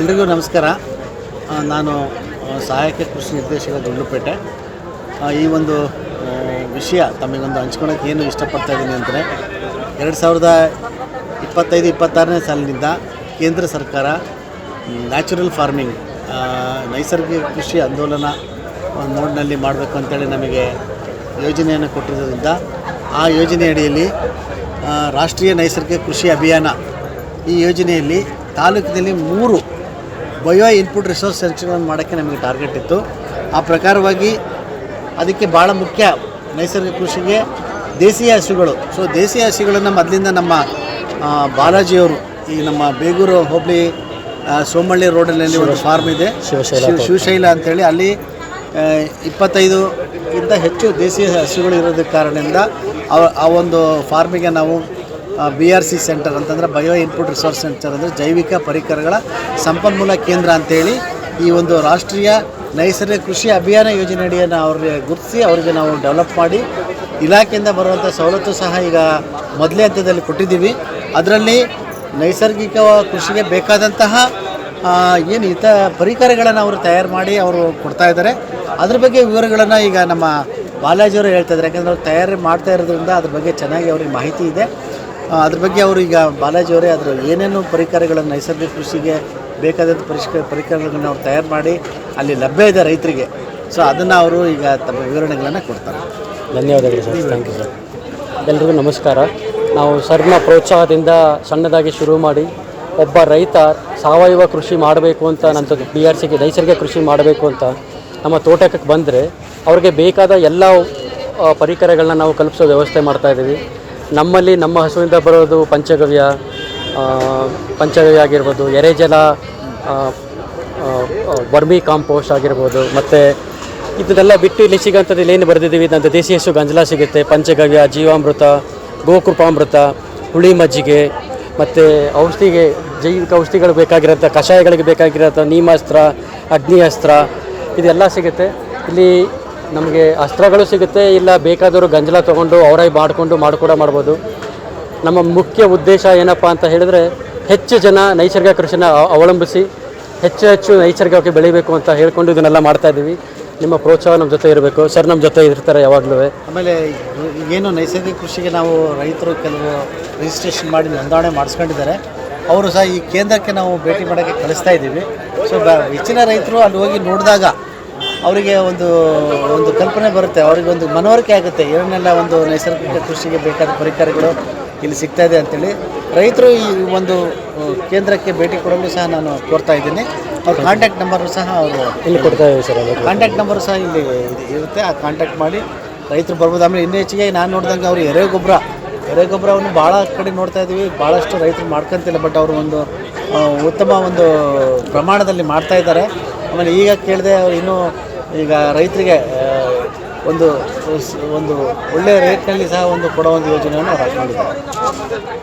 ಎಲ್ರಿಗೂ ನಮಸ್ಕಾರ. ನಾನು ಸಹಾಯಕ ಕೃಷಿ ನಿರ್ದೇಶಕ ಗುಂಡ್ಲುಪೇಟೆ. ಈ ಒಂದು ವಿಷಯ ತಮಗೊಂದು ಹಂಚ್ಕೊಳಕ್ಕೆ ಏನು ಇಷ್ಟಪಡ್ತಾ ಇದ್ದೀನಿ ಅಂದರೆ, ಎರಡು ಸಾವಿರದ ಇಪ್ಪತ್ತೈದು, ಇಪ್ಪತ್ತಾರನೇ ಸಾಲಿನಿಂದ ಕೇಂದ್ರ ಸರ್ಕಾರ ನ್ಯಾಚುರಲ್ ಫಾರ್ಮಿಂಗ್ ನೈಸರ್ಗಿಕ ಕೃಷಿ ಆಂದೋಲನ ಮೋಡ್ನಲ್ಲಿ ಮಾಡಬೇಕು ಅಂತೇಳಿ ನಮಗೆ ಯೋಜನೆಯನ್ನು ಕೊಟ್ಟಿರೋದ್ರಿಂದ, ಆ ಯೋಜನೆ ಅಡಿಯಲ್ಲಿ ರಾಷ್ಟ್ರೀಯ ನೈಸರ್ಗಿಕ ಕೃಷಿ ಅಭಿಯಾನ ಈ ಯೋಜನೆಯಲ್ಲಿ ತಾಲೂಕಿನಲ್ಲಿ ಮೂರು ಬಯೋ ಇನ್ಪುಟ್ ರಿಸೋರ್ಸ್ ಸೆಂಟರ್ಗಳನ್ನು ಮಾಡೋಕ್ಕೆ ನಮಗೆ ಟಾರ್ಗೆಟ್ ಇತ್ತು. ಆ ಪ್ರಕಾರವಾಗಿ ಅದಕ್ಕೆ ಭಾಳ ಮುಖ್ಯ ನೈಸರ್ಗಿಕ ಕೃಷಿಗೆ ದೇಸಿಯ ಹಸುಗಳು. ಸೊ ದೇಸಿಯ ಹಸುಗಳನ್ನು ಮೊದಲಿಂದ ನಮ್ಮ ಬಾಲಾಜಿಯವರು ಈ ನಮ್ಮ ಬೇಗೂರು ಹೋಬಳಿ ಸೋಮಳ್ಳಿ ರೋಡಲ್ಲಿ ಒಂದು ಫಾರ್ಮ್ ಇದೆ. ಶಿವಶೈಲ ಶಿವ- ಶಿವಶೈಲ ಅಂತೇಳಿ ಅಲ್ಲಿ ಇಪ್ಪತ್ತೈದು ಇಂತ ಹೆಚ್ಚು ದೇಸಿ ಹಸುಗಳು ಇರೋದಕ್ಕೆ ಕಾರಣದಿಂದ ಆ ಒಂದು ಫಾರ್ಮಿಗೆ ನಾವು ಬಿ ಆರ್ ಸಿ ಸೆಂಟರ್ ಅಂತಂದರೆ ಬಯೋ ಇನ್ಪುಟ್ ರಿಸೋರ್ಸ್ ಸೆಂಟರ್ ಅಂದರೆ ಜೈವಿಕ ಪರಿಕರಗಳ ಸಂಪನ್ಮೂಲ ಕೇಂದ್ರ ಅಂತೇಳಿ ಈ ಒಂದು ರಾಷ್ಟ್ರೀಯ ನೈಸರ್ಗಿಕ ಕೃಷಿ ಅಭಿಯಾನ ಯೋಜನೆ ಅಡಿಯನ್ನು ಅವ್ರಿಗೆ ಗುರುತಿಸಿ ಅವರಿಗೆ ನಾವು ಡೆವಲಪ್ ಮಾಡಿ ಇಲಾಖೆಯಿಂದ ಬರುವಂಥ ಸವಲತ್ತು ಸಹ ಈಗ ಮೊದಲೇ ಹಂತದಲ್ಲಿ ಕೊಟ್ಟಿದ್ದೀವಿ. ಅದರಲ್ಲಿ ನೈಸರ್ಗಿಕ ಕೃಷಿಗೆ ಬೇಕಾದಂತಹ ಏನು ಇತ ಪರಿಕರಗಳನ್ನು ಅವರು ತಯಾರು ಮಾಡಿ ಅವರು ಕೊಡ್ತಾ ಇದ್ದಾರೆ. ಅದ್ರ ಬಗ್ಗೆ ವಿವರಗಳನ್ನು ಈಗ ನಮ್ಮ ಬಾಲಾಜಿಯವರು ಹೇಳ್ತಾ ಇದ್ದಾರೆ. ಯಾಕಂದರೆ ಅವ್ರು ತಯಾರಿ ಮಾಡ್ತಾ ಇರೋದ್ರಿಂದ ಅದ್ರ ಬಗ್ಗೆ ಚೆನ್ನಾಗಿ ಅವ್ರಿಗೆ ಮಾಹಿತಿ ಇದೆ. ಅದ್ರ ಬಗ್ಗೆ ಅವರು ಈಗ ಬಾಲಾಜಿ ಅವರೇ ಅದರ ಏನೇನು ಪರಿಕರಗಳನ್ನು ನೈಸರ್ಗಿಕ ಕೃಷಿಗೆ ಬೇಕಾದಂಥ ಪರಿಷ್ಕ, ಪರಿಕರಗಳನ್ನು ಅವ್ರು ತಯಾರು ಮಾಡಿ ಅಲ್ಲಿ ಲಭ್ಯ ಇದೆ ರೈತರಿಗೆ. ಸೊ ಅದನ್ನು ಅವರು ಈಗ ತಮ್ಮ ವಿವರಣೆಗಳನ್ನು ಕೊಡ್ತಾರೆ. ಧನ್ಯವಾದಗಳು ಸರ್. ಥ್ಯಾಂಕ್ ಯು ಸರ್ ಎಲ್ರಿಗೂ ನಮಸ್ಕಾರ. ನಾವು ಸರ್ನ ಪ್ರೋತ್ಸಾಹದಿಂದ ಸಣ್ಣದಾಗಿ ಶುರು ಮಾಡಿ ಒಬ್ಬ ರೈತ ಸಾವಯವ ಕೃಷಿ ಮಾಡಬೇಕು ಅಂತ ನಂತರ ಬಿ ಆರ್ ಸಿಗೆ ನೈಸರ್ಗಿಕ ಕೃಷಿ ಮಾಡಬೇಕು ಅಂತ ನಮ್ಮ ತೋಟಕ್ಕೆ ಬಂದರೆ ಅವ್ರಿಗೆ ಬೇಕಾದ ಎಲ್ಲ ಪರಿಕರಗಳನ್ನ ನಾವು ಕಲ್ಪಿಸೋ ವ್ಯವಸ್ಥೆ ಮಾಡ್ತಾ ಇದ್ದೀವಿ. ನಮ್ಮಲ್ಲಿ ನಮ್ಮ ಹಸುವಿಂದ ಬರೋದು ಪಂಚಗವ್ಯ ಪಂಚಗವ್ಯ ಆಗಿರ್ಬೋದು, ಎರೆಜಲ ವರ್ಮಿ ಕಾಂಪೋಸ್ಟ್ ಆಗಿರ್ಬೋದು, ಮತ್ತು ಇದನ್ನೆಲ್ಲ ಬಿಟ್ಟು ಇಲ್ಲಿ ಸಿಗೋಂಥದ್ದು ಏನು ಬರೆದಿದ್ದೀವಿ? ಅಂತ ದೇಸಿ ಹಸು ಗಂಜಲ ಸಿಗುತ್ತೆ, ಪಂಚಗವ್ಯ, ಜೀವಾಮೃತ, ಗೋಕೃಪಾಮೃತ, ಹುಳಿ ಮಜ್ಜಿಗೆ, ಮತ್ತು ಔಷಧಿಗೆ, ಜೈವಿಕ ಔಷಧಿಗಳು ಬೇಕಾಗಿರೋಂಥ, ಕಷಾಯಗಳಿಗೆ ಬೇಕಾಗಿರೋಂಥ ನೀಮಾಸ್ತ್ರ ಅಗ್ನಿ ಅಸ್ತ್ರ ಇದೆಲ್ಲ ಸಿಗುತ್ತೆ. ಇಲ್ಲಿ ನಮಗೆ ಅಸ್ತ್ರಗಳು ಸಿಗುತ್ತೆ, ಇಲ್ಲ ಬೇಕಾದವರು ಗಂಜಲ ತೊಗೊಂಡು ಅವರೇ ಮಾಡಿಕೊಂಡು ಮಾಡಿಕೊಡ ಮಾಡ್ಬೋದು. ನಮ್ಮ ಮುಖ್ಯ ಉದ್ದೇಶ ಏನಪ್ಪ ಅಂತ ಹೇಳಿದ್ರೆ ಹೆಚ್ಚು ಜನ ನೈಸರ್ಗಿಕ ಕೃಷಿನ ಅವ- ಅವಲಂಬಿಸಿ ಹೆಚ್ಚು ಹೆಚ್ಚು ನೈಸರ್ಗಿಕವಾಗಿ ಬೆಳಿಬೇಕು ಅಂತ ಹೇಳ್ಕೊಂಡು ಇದನ್ನೆಲ್ಲ ಮಾಡ್ತಾ ಇದ್ದೀವಿ. ನಿಮ್ಮ ಪ್ರೋತ್ಸಾಹ ನಮ್ಮ ಜೊತೆ ಇರಬೇಕು. ಸರ್, ನಮ್ಮ ಜೊತೆ ಇರ್ತಾರೆ ಯಾವಾಗಲೂ. ಆಮೇಲೆ ಏನು ನೈಸರ್ಗಿಕ ಕೃಷಿಗೆ ನಾವು ರೈತರು ಕೆಲವು ರಿಜಿಸ್ಟ್ರೇಷನ್ ಮಾಡಿ ನೋಂದಣಿ ಮಾಡಿಸ್ಕೊಂಡಿದ್ದಾರೆ. ಅವರು ಸಹ ಈ ಕೇಂದ್ರಕ್ಕೆ ನಾವು ಭೇಟಿ ಮಾಡೋಕ್ಕೆ ಕಳಿಸ್ತಾ ಇದ್ದೀವಿ. ಸೊ ಹೆಚ್ಚಿನ ರೈತರು ಅಲ್ಲಿ ಹೋಗಿ ನೋಡಿದಾಗ ಅವರಿಗೆ ಒಂದು ಒಂದು ಕಲ್ಪನೆ ಬರುತ್ತೆ ಅವರಿಗೆ ಒಂದು ಮನವರಿಕೆ ಆಗುತ್ತೆ. ಏನನ್ನೆಲ್ಲ ಒಂದು ನೈಸರ್ಗಿಕ ಕೃಷಿಗೆ ಬೇಕಾದ ಪರಿಕರಗಳು ಇಲ್ಲಿ ಸಿಗ್ತಾ ಇದೆ ಅಂತೇಳಿ ರೈತರು ಈ ಒಂದು ಕೇಂದ್ರಕ್ಕೆ ಭೇಟಿ ಕೊಡಲು ಸಹ ನಾನು ಕೋರ್ತಾ ಇದ್ದೀನಿ. ಅವ್ರ ಕಾಂಟ್ಯಾಕ್ಟ್ ನಂಬರು ಸಹ ಅವರು ಇಲ್ಲಿ ಕೊಡ್ತಾ ಇದ್ದೀವಿ ಸರ್ ಕಾಂಟ್ಯಾಕ್ಟ್ ನಂಬರ್ ಸಹ ಇಲ್ಲಿ ಇದೆ- ಇರುತ್ತೆ ಆ ಕಾಂಟ್ಯಾಕ್ಟ್ ಮಾಡಿ ರೈತರು ಬರ್ಬೋದು. ಆಮೇಲೆ ಇನ್ನೂ ಹೆಚ್ಚಿಗೆ ನಾನು ನೋಡಿದಂಗೆ ಅವರು ಎರೆಗೊಬ್ಬರ ಎರೆಗೊಬ್ಬರವನ್ನು ಭಾಳ ಕಡೆ ನೋಡ್ತಾ ಇದ್ದೀವಿ. ಭಾಳಷ್ಟು ರೈತರು ಮಾಡ್ಕೊಂತಿಲ್ಲ ಬಟ್ ಅವರು ಒಂದು ಉತ್ತಮ ಒಂದು ಪ್ರಮಾಣದಲ್ಲಿ ಮಾಡ್ತಾ ಇದ್ದಾರೆ. ಆಮೇಲೆ ಈಗ ಕೇಳಿದೆ ಅವರು ಇನ್ನೂ ಈಗ ರೈತರಿಗೆ ಒಂದು ಒಂದು ಒಳ್ಳೆಯ ರೇಟ್ನಲ್ಲಿ ಸಹ ಒಂದು ಕೊಡೋ ಒಂದು ಯೋಜನೆಯನ್ನು ಹಾಕಿಕೊಂಡಿದ್ದಾರೆ. ಹಾಕೊಂಡಿದ್ದಾರೆ